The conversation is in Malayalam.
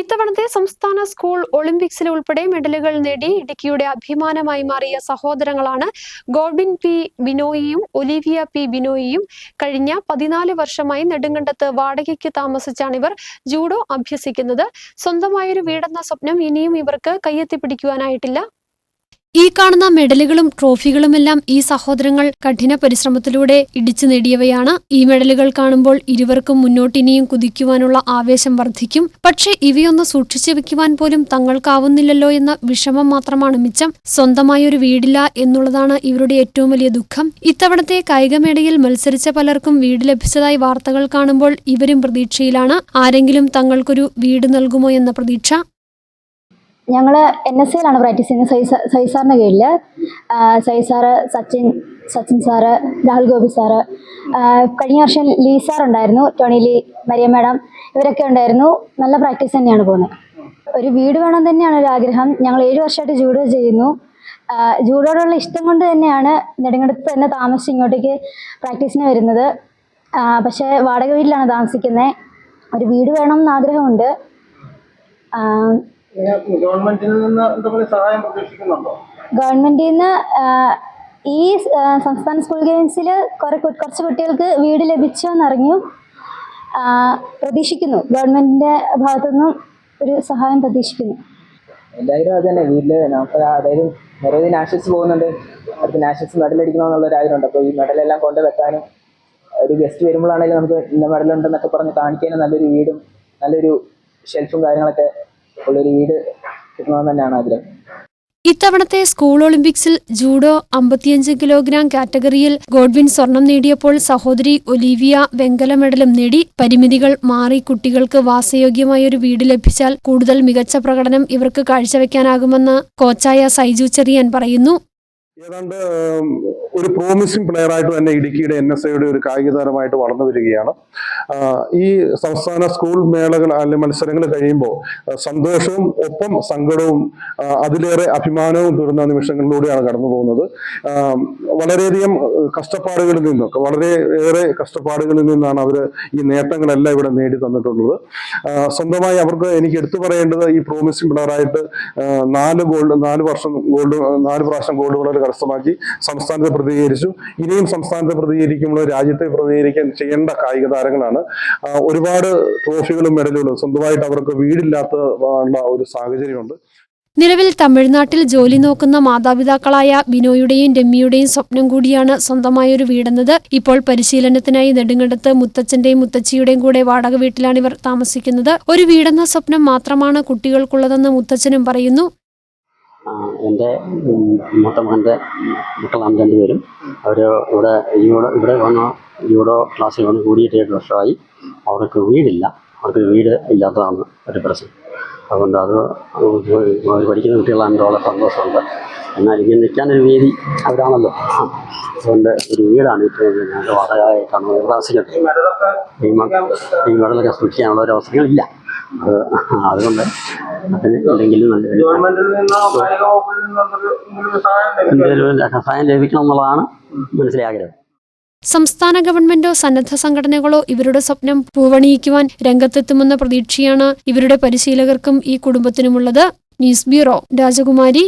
ഇത്തവണത്തെ സംസ്ഥാന സ്കൂൾ ഒളിമ്പിക്സിൽ ഉൾപ്പെടെ മെഡലുകൾ നേടി ഇടുക്കിയുടെ അഭിമാനമായി മാറിയ സഹോദരങ്ങളാണ് ഗോൾബിൻ പി ബിനോയിയും ഒലിവിയ പി ബിനോയിയും കഴിഞ്ഞ പതിനാല് വർഷമായി നെടുങ്കണ്ടത്ത് വാടകയ്ക്ക് താമസിച്ചാണ് ഇവർ ജൂഡോ അഭ്യസിക്കുന്നത്. സ്വന്തമായൊരു വീടെന്ന സ്വപ്നം ഇനിയും ഇവർക്ക് കയ്യെത്തിപ്പിടിക്കുവാനായിട്ടില്ല ഈ കാണുന്ന മെഡലുകളും ട്രോഫികളുമെല്ലാം ഈ സഹോദരങ്ങൾ കഠിന പരിശ്രമത്തിലൂടെ ഇടിച്ചു നേടിയവയാണ്. ഈ മെഡലുകൾ കാണുമ്പോൾ ഇരുവർക്കും മുന്നോട്ടിനിയും കുതിക്കുവാനുള്ള ആവേശം വർദ്ധിക്കും. പക്ഷേ ഇവയൊന്ന് സൂക്ഷിച്ചു വെക്കുവാൻ പോലും തങ്ങൾക്കാവുന്നില്ലല്ലോ എന്ന വിഷമം മാത്രമാണ് മിച്ചം. സ്വന്തമായൊരു വീടില്ല എന്നുള്ളതാണ് ഇവരുടെ ഏറ്റവും വലിയ ദുഃഖം. ഇത്തവണത്തെ കായികമേളയിൽ മത്സരിച്ച പലർക്കും വീട് ലഭിച്ചതായി വാർത്തകൾ കാണുമ്പോൾ ഇവരും പ്രതീക്ഷയിലാണ്. ആരെങ്കിലും തങ്ങൾക്കൊരു വീട് നൽകുമോ എന്ന പ്രതീക്ഷ. ഞങ്ങൾ എൻ എസ് എയിലാണ് പ്രാക്ടീസ് ചെയ്യുന്നത്. സൈ സൈസാറിന്റെ കീഴിൽ Sai sir Sachin Sachin sir Rahul Gopi sir. കഴിഞ്ഞ വർഷം ലീ സാർ ഉണ്ടായിരുന്നു ടോണി ലീ മരിയ മാഡം. ഇവരൊക്കെ ഉണ്ടായിരുന്നു. നല്ല പ്രാക്ടീസ് തന്നെയാണ് പോകുന്നത്. ഒരു വീട് വേണം തന്നെയാണ് ഒരു ആഗ്രഹം. ഞങ്ങൾ ഏഴ് വർഷമായിട്ട് ജൂഡോ ചെയ്യുന്നു. ജൂഡോടുള്ള ഇഷ്ടം കൊണ്ട് തന്നെയാണ് നെടുങ്ങടുത്ത് തന്നെ താമസിച്ച് ഇങ്ങോട്ടേക്ക് പ്രാക്ടീസിന് വരുന്നത്. പക്ഷേ വാടക വീട്ടിലാണ് താമസിക്കുന്നത്. ഒരു വീട് വേണം എന്ന് ആഗ്രഹമുണ്ട്. ഗവൺമെന്റിൽ നിന്ന് എന്തെങ്കിലും സഹായം പ്രതീക്ഷിക്കുന്നുണ്ടോ? ഗവൺമെന്റിൽ നിന്ന് ഈ സംസ്ഥാന സ്കൂൾ ഗെയിംസിൽ കുറെ കുറച്ച് കുട്ടികൾക്ക് വീട് ലഭിച്ചു എന്നറിഞ്ഞു. പ്രതീക്ഷിക്കുന്നു. ഗവൺമെന്റിന്റെ ഭാഗത്തുനിന്നും ഒരു സഹായം പ്രതീക്ഷിക്കുന്നു. എല്ലാവരും അത് തന്നെ. വീട്ടിൽ നമുക്ക് അതായത് നിരവധി നാഷണൽസ് പോകുന്നുണ്ട്. അടുത്ത നാഷണൽസ് മെഡൽ അടിക്കണമെന്നുള്ള ഒരു ആഗ്രഹമുണ്ട്. അപ്പോൾ ഈ മെഡലെല്ലാം കൊണ്ട് വെക്കാനും ഒരു ഗസ്റ്റ് വരുമ്പോഴാണെങ്കിലും നമുക്ക് ഇന്ന മെഡൽ ഉണ്ടെന്നൊക്കെ പറഞ്ഞ് കാണിക്കാനും നല്ലൊരു വീടും നല്ലൊരു ഷെൽഫും കാര്യങ്ങളൊക്കെ ഉള്ളൊരു വീട് കിട്ടണമെന്ന് തന്നെയാണ് ആഗ്രഹം. ഇത്തവണത്തെ സ്കൂൾ ഒളിമ്പിക്സിൽ ജൂഡോ അമ്പത്തിയഞ്ച് കിലോഗ്രാം കാറ്റഗറിയിൽ ഗോഡ്വിൻ സ്വർണം നേടിയപ്പോൾ സഹോദരി ഒലീവിയ വെങ്കല മെഡലും നേടി പരിമിതികൾ മാറി കുട്ടികൾക്ക് വാസയോഗ്യമായ ഒരു വീട് ലഭിച്ചാൽ കൂടുതൽ മികച്ച പ്രകടനം ഇവർക്ക് കാഴ്ചവെക്കാനാകുമെന്ന് കോച്ചായ സൈജു ചെറിയാൻ പറയുന്നു. ഏതാണ്ട് ഒരു പ്രോമിസിംഗ് പ്ലെയർ ആയിട്ട് തന്നെ ഇടുക്കിയുടെ എൻ എസ് ഐയുടെ ഒരു കായിക താരമായിട്ട് വളർന്നു വരികയാണ്. ഈ സംസ്ഥാന സ്കൂൾ മേളകൾ അല്ലെങ്കിൽ മത്സരങ്ങൾ കഴിയുമ്പോൾ സന്തോഷവും ഒപ്പം സങ്കടവും അതിലേറെ അഭിമാനവും തീർന്ന നിമിഷങ്ങളിലൂടെയാണ് കടന്നു പോകുന്നത്. വളരെയധികം കഷ്ടപ്പാടുകളിൽ നിന്നും വളരെ ഏറെ കഷ്ടപ്പാടുകളിൽ നിന്നാണ് അവർ ഈ നേട്ടങ്ങളെല്ലാം ഇവിടെ നേടി തന്നിട്ടുള്ളത് സ്വന്തമായി അവർക്ക് എനിക്ക് എടുത്തു പറയേണ്ടത് ഈ പ്രോമിസിംഗ് പ്ലെയറായിട്ട് നാല് ഗോൾഡ് നാല് വർഷം ഗോൾഡ് നാല് പ്രാവശ്യം ഗോൾഡ് മെഡൽ കരസ്ഥമാക്കി സംസ്ഥാനത്തെ പ്രതികരിച്ചു. ഇനിയും സംസ്ഥാനത്തെ പ്രതികരിക്കുമ്പോൾ രാജ്യത്തെ പ്രതികരിക്കാൻ ചെയ്യേണ്ട കായിക താരങ്ങളാണ്. ഒരുപാട് ട്രോഫികളും മെഡലുകളും സ്വന്തമായിട്ട് അവർക്ക് വീടില്ലാത്ത ഒരു സാഹചര്യമുണ്ട്. നിലവിൽ തമിഴ്നാട്ടിൽ ജോലി നോക്കുന്ന മാതാപിതാക്കളായ ബിനോയുടെയും രമ്യയുടെയും സ്വപ്നം കൂടിയാണ് സ്വന്തമായൊരു വീടെന്നത്. ഇപ്പോൾ പരിശീലനത്തിനായി നെടുങ്കണ്ടത്ത് മുത്തച്ഛന്റെയും മുത്തച്ഛിയുടെയും കൂടെ വാടക വീട്ടിലാണ് ഇവർ താമസിക്കുന്നത്. ഒരു വീടെന്ന സ്വപ്നം മാത്രമാണ് കുട്ടികൾക്കുള്ളതെന്ന് മുത്തച്ഛനും പറയുന്നു. എന്റെ മൂത്ത മകന്റെ മക്കളാണ് രണ്ടുപേരും. അവർ ഇവിടെ യൂഡോ ഇവിടെ വന്ന യൂഡോ ക്ലാസ്സിൽ വന്ന് കൂടിയിട്ട് ഏഴ് വർഷമായി. അവർക്ക് വീടില്ല. അവർക്ക് വീട് ഇല്ലാത്തതാണ് ഒരു പ്രശ്നം. അതുകൊണ്ട് അത് പഠിക്കുന്ന കുട്ടികളാണെങ്കിൽ വളരെ സന്തോഷമുണ്ട്. എന്നാൽ ഇങ്ങനെ നിൽക്കാനൊരു വേദി അവരാണല്ലോ. അതുകൊണ്ട് ഒരു വീടാണ് ഇപ്പോൾ ഞങ്ങളുടെ വാടകയായിട്ടാണ് താമസിക്കുന്നത്. ഈ ഈ മെഡലൊക്കെ സൂക്ഷിക്കാനുള്ള ഒരു അവസരങ്ങളില്ല. അത് അതുകൊണ്ട് അതിന് എന്തെങ്കിലും എന്തെങ്കിലും സഹായം ലഭിക്കണം എന്നുള്ളതാണ് സംസ്ഥാന ഗവൺമെന്റോ സന്നദ്ധ സംഘടനകളോ ഇവരുടെ സ്വപ്നം പൂവണിയിക്കുവാൻ രംഗത്തെത്തുമെന്ന പ്രതീക്ഷയാണ് ഇവരുടെ പരിശീലകർക്കും ഈ കുടുംബത്തിനുമുള്ളത്. ന്യൂസ് ബ്യൂറോ രാജകുമാരി